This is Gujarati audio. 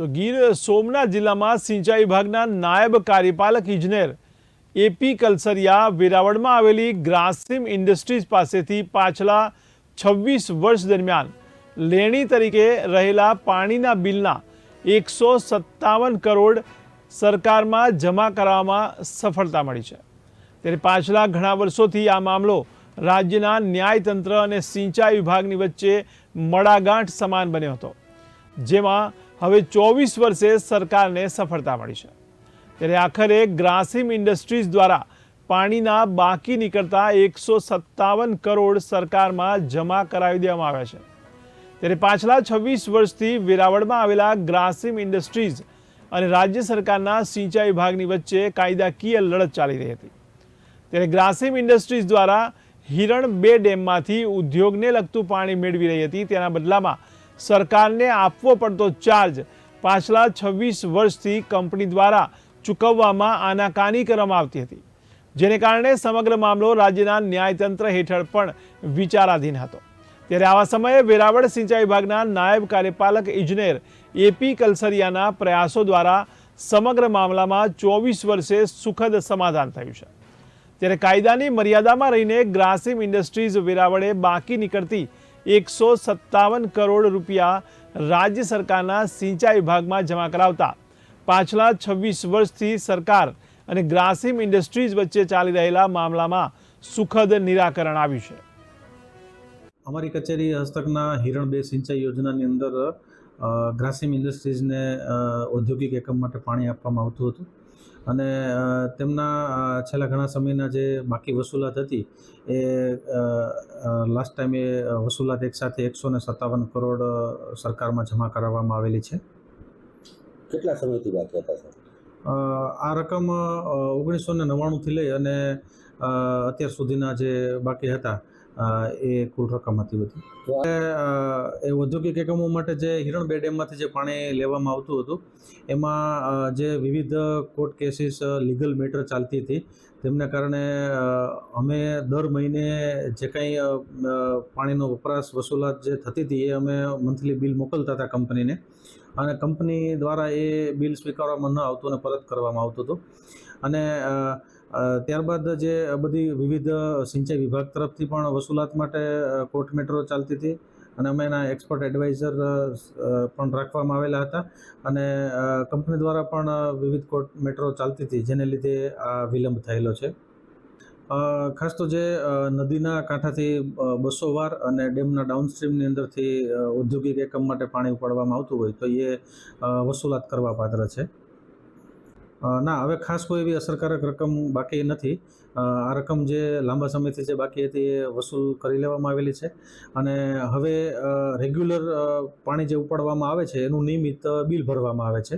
તો ગીર સોમનાથ જિલ્લામાં સિંચાઈ વિભાગના નાયબ કાર્યપાલક ઇજનેર એપી કલસરિયા વેરાવળમાં આવેલી ગ્રાસિમ ઇન્ડસ્ટ્રીઝ પાસેથી પાછલા છવ્વીસ વર્ષ દરમિયાન લેણી તરીકે રહેલા પાણીના બિલના એકસો સત્તાવન કરોડ સરકારમાં જમા કરવામાં સફળતા મળી છે. ત્યારે પાછલા ઘણા વર્ષોથી આ મામલો રાજ્યના ન્યાયતંત્ર અને સિંચાઈ વિભાગની વચ્ચે મડાગાંઠ સમાન બન્યો હતો, જેમાં હવે ચોવીસ વર્ષે સરકારને સફળતા મળી છે. ત્યારે આખરે ગ્રાસિમ ઇન્ડસ્ટ્રીઝ દ્વારા પાણીના બાકી નીકળતા એકસો સત્તાવન કરોડ સરકારમાં જમા કરાવી દેવામાં આવ્યા છે. ત્યારે પાછલા છવ્વીસ વર્ષથી વેરાવળમાં આવેલા ગ્રાસિમ ઇન્ડસ્ટ્રીઝ અને રાજ્ય સરકારના સિંચાઈ વિભાગની વચ્ચે કાયદાકીય લડત ચાલી રહી હતી. ત્યારે ગ્રાસિમ ઇન્ડસ્ટ્રીઝ દ્વારા હિરણ બે ડેમમાંથી ઉદ્યોગને લગતું પાણી મેળવી રહી હતી. તેના બદલામાં સરકારને આપવો પડતો ચાર્જ પાછલા છવ્વીસ વર્ષથી કંપની દ્વારા ચૂકવવામાં આનાકાની કરવામાં આવતી હતી. જેને કારણે સમગ્ર મામલો રાજ્યના ન્યાયતંત્ર હેઠળ પણ વિચારાધીન હતો. ત્યારે આવા સમયે વેરાવળ સિંચાઈ વિભાગના નાયબ કાર્યપાલક ઇજનેર એપી કલસરિયાના પ્રયાસો દ્વારા સમગ્ર મામલામાં ચોવીસ વર્ષે સુખદ સમાધાન થયું છે. ત્યારે કાયદાની મર્યાદામાં રહીને ગ્રાસિમ ઇન્ડસ્ટ્રીઝ વેરાવળે બાકી નીકળતી એકસો સત્તાવન કરોડ રૂપિયા રાજ્ય સરકારના સિંચાઈ વિભાગમાં જમા કરાવતા. પાછલા છવ્વીસ વર્ષથી સરકાર અને ગ્રાસિમ ઇન્ડસ્ટ્રીઝ વચ્ચે ચાલી રહેલા મામલામાં સુખદ નિરાકરણ આવ્યું છે. અમારી કચેરી હસ્તકના હિરણ બે સિંચાઈ યોજનાની અંદર ગ્રાસિમ ઇન્ડસ્ટ્રીઝને ઔદ્યોગિક એકમ માટે પાણી આપવામાં આવતું હતું. અને તેમના છેલ્લા ઘણા સમયના જે બાકી વસૂલાત હતી એ લાસ્ટ ટાઈમે વસૂલાત એકસાથે એકસો ને સત્તાવન કરોડ સરકારમાં જમા કરાવવામાં આવેલી છે. કેટલા સમયથી બાકી હતા સર? આ રકમ ઓગણીસો ને નવ્વાણુંથી લઈ અને અત્યાર સુધીના જે બાકી હતા એ કુલ રકમ હતી. બધી એ ઔદ્યોગિક એકમો માટે જે હિરણ બે ડેમમાંથી જે પાણી લેવામાં આવતું હતું, એમાં જે વિવિધ કોર્ટ કેસીસ લીગલ મેટર ચાલતી હતી, તેમને કારણે અમે દર મહિને જે કંઈ પાણીનો વપરાશ વસૂલાત જે થતી હતી, એ અમે મંથલી બિલ મોકલતા હતા કંપનીને. અને કંપની દ્વારા એ બિલ સ્વીકારવામાં ન આવતું અને પરત કરવામાં આવતું હતું. અને ત્યારબાદ જે બધી વિવિધ સિંચાઈ વિભાગ તરફથી પણ વસૂલાત માટે કોર્ટ મેટરો ચાલતી હતી અને અમે એના એક્સપર્ટ એડવાઇઝર પણ રાખવામાં આવેલા હતા અને કંપની દ્વારા પણ વિવિધ કોર્ટ મેટ્રો ચાલતી હતી જેને લીધે આ વિલંબ થયેલો છે. ખાસ તો જે નદીના કાંઠાથી બસો વાર અને ડેમના ડાઉનસ્ટ્રીમની અંદરથી ઔદ્યોગિક એકમ માટે પાણી ઉપાડવામાં આવતું હોય તો એ વસૂલાત કરવા પાત્ર છે. ના, હવે ખાસ કોઈ એવી અસરકારક રકમ બાકી નથી. આ રકમ જે લાંબા સમયથી જે બાકી હતી એ વસૂલ કરી લેવામાં આવેલી છે. અને હવે રેગ્યુલર પાણી જે ઉપાડવામાં આવે છે એનું નિયમિત બિલ ભરવામાં આવે છે.